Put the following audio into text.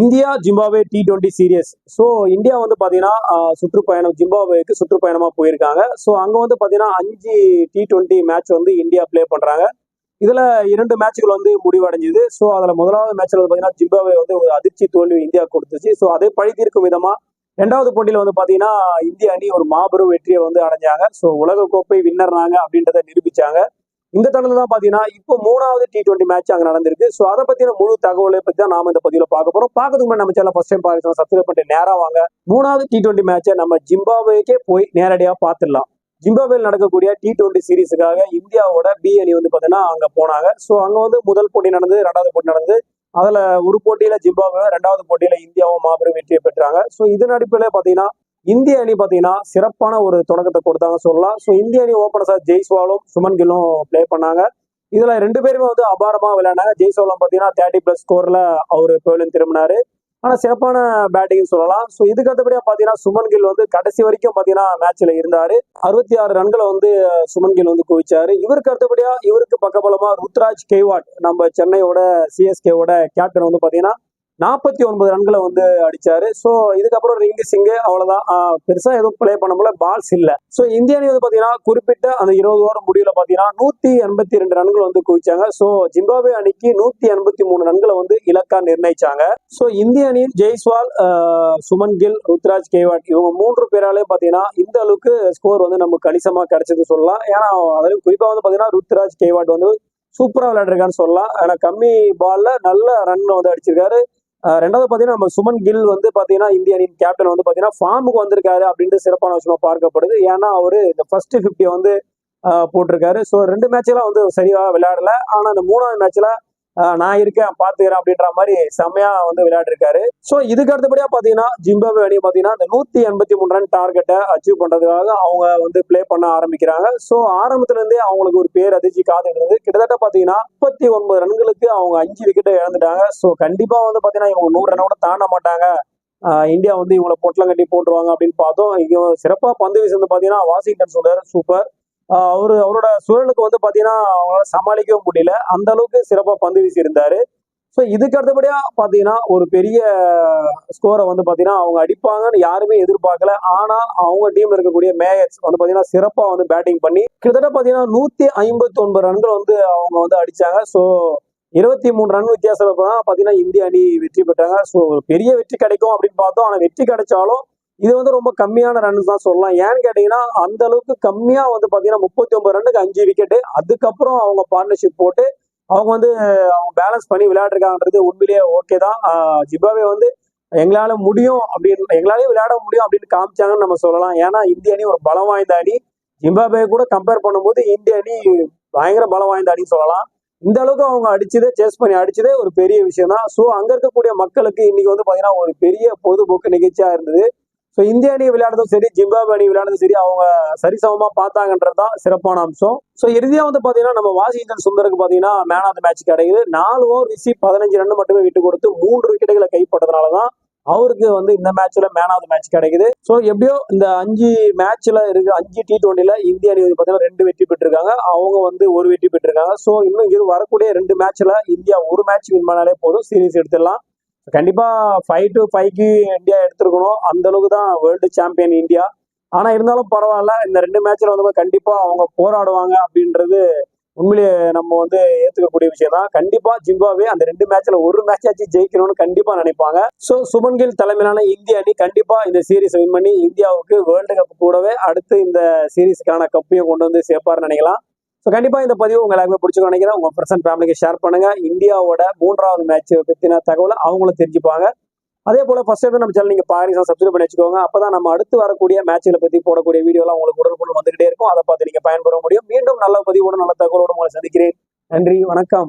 India Zimbabwe T twenty series so India வந்து பார்த்தீங்கன்னா சுற்றுப்பயணம் ஜிம்பாவேக்கு சுற்றுப்பயணமாக போயிருக்காங்க. ஸோ அங்கே வந்து பார்த்தீங்கன்னா அஞ்சு டி டுவெண்ட்டி மேட்ச் வந்து இந்தியா ப்ளே பண்ணுறாங்க இதில் இரண்டு மேட்ச்கள் வந்து முடிவடைஞ்சுது. ஸோ அதில் முதலாவது மேட்ச்சில் வந்து பார்த்தீங்கன்னா ஜிம்பாவே வந்து ஒரு அதிர்ச்சி தோல்வி இந்தியா கொடுத்துச்சு. ஸோ அதை பழி தீர்க்கும் விதமாக ரெண்டாவது போட்டியில் வந்து பார்த்தீங்கன்னா இந்திய அணி ஒரு மாபெரும் வெற்றியை வந்து அடைஞ்சாங்க. ஸோ உலகக்கோப்பை வின்னர்னாங்க அப்படின்றத நிரூபிச்சாங்க. இந்த தருணத்துல தான் பார்த்தீங்கன்னா இப்போ மூணாவது டி டுவெண்ட்டி மேட்ச் அங்கே நடந்திருக்கு. ஸோ அதை பற்றின முழு தகவலை பற்றி தான் நாம இந்த பதிவில் பார்க்க போகிறோம் பார்க்கறதுக்கு முன்னாடி நம்ம சேனல் ஃபர்ஸ்ட் டைம் பார்க்கலாம் சப்ஸ்கிரைப் பண்ணிட்டு நேராக வாங்க. மூணாவது டி டுவெண்ட்டி மேட்சை நம்ம ஜிம்பாவேக்கே போய் நேரடியாக பார்த்துடலாம். ஜிம்பாப்வேல நடக்கக்கூடிய டி டுவெண்ட்டி சீரீஸுக்காக இந்தியாவோட பி அணி வந்து பார்த்தீங்கன்னா அங்கே போனாங்க. ஸோ அங்கே வந்து முதல் போட்டி நடந்தது ரெண்டாவது போட்டி நடந்தது. அதில் ஒரு போட்டியில் ஜிம்பாப்வே ரெண்டாவது போட்டியில் இந்தியாவும் மாபெரும் வெற்றியை பெற்றாங்க. ஸோ இதன் அடிப்படையில் பார்த்தீங்கன்னா இந்திய அணி பார்த்தீங்கன்னா சிறப்பான ஒரு தொடக்கத்தை கொடுத்தாங்க சொல்லலாம். ஸோ இந்திய அணி ஓப்பனர்ஸாக ஜெய்ஸ்வாலும் சுமன் கில்லும் ப்ளே பண்ணாங்க. இதுல ரெண்டு பேருமே வந்து அபாரமா விளையாடினாங்க. ஜெய்ஸ்வாலம் பார்த்தீங்கன்னா தேர்ட்டி பிளஸ் ஸ்கோர்ல அவர் பேலின் திரும்பினாரு. ஆனா சிறப்பான பேட்டிங் சொல்லலாம். ஸோ இதுக்கு அடுத்தபடியா பாத்தீங்கன்னா சுமன் கில் வந்து கடைசி வரைக்கும் பாத்தீங்கன்னா மேட்ச்ல இருந்தாரு. அறுபத்தி ஆறு ரன்களை வந்து சுமன் கில் வந்து குவிச்சாரு. இவருக்கு அடுத்தபடியா இவருக்கு பக்கபலமா ருத்ராஜ் கேவாட் நம்ம சென்னையோட சிஎஸ்கேவோட கேப்டன் வந்து பாத்தீங்கன்னா நாற்பத்தி ஒன்பது ரன்களை வந்து அடிச்சாரு. ஸோ இதுக்கப்புறம் ரிங்கு சிங்கு அவ்வளோதான் பெருசாக எதுவும் ப்ளே பண்ண முடியல. பால்ஸ் இல்லை. ஸோ இந்திய அணி வந்து பார்த்தீங்கன்னா குறிப்பிட்ட அந்த இருபது ஓவர் முடிவில் பார்த்தீங்கன்னா நூற்றி எண்பத்தி ரெண்டு ரன்கள் வந்து குவிச்சாங்க. ஸோ ஜிம்பாபே அணிக்கு நூற்றி எண்பத்தி மூணு ரன்களை வந்து இலக்கா நிர்ணயிச்சாங்க. ஸோ இந்திய அணியில் ஜெய்ஸ்வால் சுமன் கில் ருத்ராஜ் கேவாட் இவங்க மூன்று பேராலே பார்த்தீங்கன்னா இந்த அளவுக்கு ஸ்கோர் வந்து நமக்கு கணிசமாக கிடைச்சது சொல்லலாம். ஏன்னா அதிலும் குறிப்பாக வந்து பார்த்தீங்கன்னா ருத்ராஜ் கேவாட் வந்து சூப்பராக விளையாடுறான்னு சொல்லலாம். ஆனால் கம்மி பால்ல நல்ல ரன் வந்து அடிச்சிருக்காரு. ரெண்டாவது பாத்தீங்கன்னா நம்ம சுமன் கில் வந்து பாத்தீங்கன்னா இந்திய அணியின் கேப்டன் வந்து பாத்தீங்கன்னா ஃபார்முக்கு வந்திருக்காரு அப்படின்ட்டு சிறப்பான விஷயமா பார்க்கப்படுது. ஏன்னா அவர் இந்த ஃபர்ஸ்ட் ஃபிஃப்டியை வந்து போட்டிருக்காரு. ஸோ ரெண்டு மேட்ச்லாம் வந்து சரியாக விளையாடல. ஆனா அந்த மூணாவது மேட்ச்சில் நான் இருக்கேன் பாத்துக்கிறேன் அப்படின்ற மாதிரி செம்மையா வந்து விளையாடிருக்காரு. ஸோ இதுக்கு அடுத்தபடியா பாத்தீங்கன்னா ஜிம்பாபே அணி பாத்தீங்கன்னா இந்த நூத்தி எண்பத்தி மூணு ரன் டார்கெட்டை அச்சீவ் பண்றதுக்காக அவங்க வந்து ப்ளே பண்ண ஆரம்பிக்கிறாங்க. ஸோ ஆரம்பத்துல இருந்தே அவங்களுக்கு ஒரு பேர் அதிர்ச்சி காத்துட்டு கிட்டத்தட்ட பாத்தீங்கன்னா முப்பத்தி ஒன்பது ரன்களுக்கு அவங்க அஞ்சு விக்கெட்டை இழந்துட்டாங்க. ஸோ கண்டிப்பா வந்து பாத்தீங்கன்னா இவங்க நூறு ரன்னோட தாண்ட மாட்டாங்க. இந்தியா வந்து இவங்களை பொட்டலம் கட்டி போட்டுருவாங்க அப்படின்னு பார்த்தோம். இங்க சிறப்பா பந்து வீசு வந்து பாத்தீங்கன்னா வாஷிங்டன் சுடர் சூப்பர் அவரு அவரோட சூழலுக்கு வந்து பாத்தீங்கன்னா அவங்களால சமாளிக்கவும் முடியல. அந்த அளவுக்கு சிறப்பா பந்து வீசி இருந்தாரு ஸோ இதுக்கு அடுத்தபடியா பாத்தீங்கன்னா ஒரு பெரிய ஸ்கோரை வந்து பாத்தீங்கன்னா அவங்க அடிப்பாங்கன்னு யாருமே எதிர்பார்க்கல. ஆனா அவங்க டீம்ல இருக்கக்கூடிய மேயர்ஸ் வந்து பாத்தீங்கன்னா சிறப்பா வந்து பேட்டிங் பண்ணி கிட்டத்தட்ட பாத்தீங்கன்னா நூத்தி ஐம்பத்தி ஒன்பது ரன்கள் வந்து அவங்க வந்து அடிச்சாங்க. ஸோ இருபத்தி மூணு ரன் வித்தியாசம் பார்த்தீங்கன்னா இந்திய அணி வெற்றி பெற்றாங்க. ஸோ ஒரு பெரிய வெற்றி கிடைக்கும் அப்படின்னு பார்த்தோம். ஆனா வெற்றி கிடைச்சாலும் இது வந்து ரொம்ப கம்மியான ரன்ஸ் தான் சொல்லலாம். ஏன்னு கேட்டீங்கன்னா அந்த அளவுக்கு கம்மியா வந்து பாத்தீங்கன்னா முப்பத்தி ஒன்பது ரன்னுக்கு அஞ்சு விக்கெட்டு அதுக்கப்புறம் அவங்க பார்ட்னர்ஷிப் போட்டு அவங்க வந்து அவங்க பேலன்ஸ் பண்ணி விளையாடுறாங்கன்றது உண்மையிலேயே ஓகே தான். ஆஹ் வந்து எங்களால முடியும் அப்படின்னு எங்களாலேயும் விளையாட முடியும் அப்படின்னு காமிச்சாங்கன்னு நம்ம சொல்லலாம். ஏன்னா இந்திய அணி ஒரு பலம் வாய்ந்த அணி. ஜிம்பாபே கூட கம்பேர் பண்ணும்போது இந்திய அணி பயங்கர பலம் வாய்ந்த அணின்னு சொல்லலாம். இந்த அளவுக்கு அவங்க அடிச்சதே சேஸ் பண்ணி அடிச்சதே ஒரு பெரிய விஷயம் தான். ஸோ அங்க இருக்கக்கூடிய மக்களுக்கு இன்னைக்கு வந்து பாத்தீங்கன்னா ஒரு பெரிய பொழுதுபோக்கு நிகழ்ச்சியா இருந்தது. ஸோ இந்திய அணி விளையாடுறதும் சரி ஜிம்பாபே அணி விளையாடுறதும் சரி அவங்க சரிசமமா பார்த்தாங்கன்றது தான் சிறப்பான அம்சம். ஸோ இறுதியாக வந்து பார்த்தீங்கன்னா நம்ம வாஷிங்டன் சுந்தருக்கு பார்த்தீங்கன்னா மேன் ஆஃப் த மேட்ச் கிடைக்குது. நாலு ஓவர் வீசி பதினஞ்சு ரன் மட்டுமே விட்டு கொடுத்து மூன்று விக்கெட்டுகளை கைப்பட்டதுனால தான் அவருக்கு வந்து இந்த மேட்ச்ல மேன் ஆஃப் த மேட்ச் கிடைக்குது. ஸோ எப்படியோ இந்த அஞ்சு மேட்ச்ல இருக்கு அஞ்சு டி டுவெண்ட்டில இந்திய அணி வந்து பார்த்தீங்கன்னா ரெண்டு வெற்றி பெற்றிருக்காங்க. அவங்க வந்து ஒரு வெற்றி பெற்றிருக்காங்க. ஸோ இன்னும் இது வரக்கூடிய ரெண்டு மேட்ச்ல இந்தியா ஒரு மேட்ச் வின் பண்ணாலே போதும். சீரீஸ் எடுத்துடலாம். கண்டிப்பா ஃபைவ் டு ஃபைவ்க்கு இந்தியா எடுத்திருக்கணும். அந்த அளவுக்கு தான் வேர்ல்டு சாம்பியன் இந்தியா. ஆனா இருந்தாலும் பரவாயில்ல. இந்த ரெண்டு மேட்ச்ல வந்து கண்டிப்பா அவங்க போராடுவாங்க அப்படின்றது உண்மையிலேயே நம்ம வந்து ஏத்துக்கக்கூடிய விஷயம் தான். கண்டிப்பா ஜிம்பாவே அந்த ரெண்டு மேட்ச்ல ஒரு மேட்ச் ஆச்சு ஜெயிக்கணும்னு கண்டிப்பா நினைப்பாங்க. சோ சுமன் கில் தலைமையிலான இந்திய அணி கண்டிப்பா இந்த சீரீஸ் வின் பண்ணி இந்தியாவுக்கு வேர்ல்டு கப் கூடவே அடுத்து இந்த சீரீஸ்க்கான கப்பையும் கொண்டு வந்து சேர்ப்பாருன்னு நினைக்கலாம். ஸோ கண்டிப்பா இந்த பதிவு உங்க எல்லாருமே பிடிச்சிருக்கும் நினைக்கிறேன். உங்க ஃப்ரெண்ட்ஸ் அண்ட் ஃபேமிலிக்கு ஷேர் பண்ணுங்க. இந்தியாவோட மூன்றாவது மேட்ச் பத்தின தகவலை அவங்களும் தெரிஞ்சுப்பாங்க. அதே போல ஃபர்ஸ்ட் டைம் நம்ம சேனல் நீங்க பாருங்க சப்ஸ்கிரைப் பண்ணி வச்சுக்கோங்க. அப்பதான் நம்ம அடுத்து வரக்கூடிய மேட்ச்களை பத்தி போடக்கூடிய வீடியோலாம் உங்களுக்கு உடனுக்குடன் வந்துகிட்டே இருக்கும். அதை பார்த்து நீங்க பயன்பெற முடியும். மீண்டும் நல்ல பதிவோட நல்ல தகவலோட உங்களை சந்திக்கிறேன். நன்றி வணக்கம்.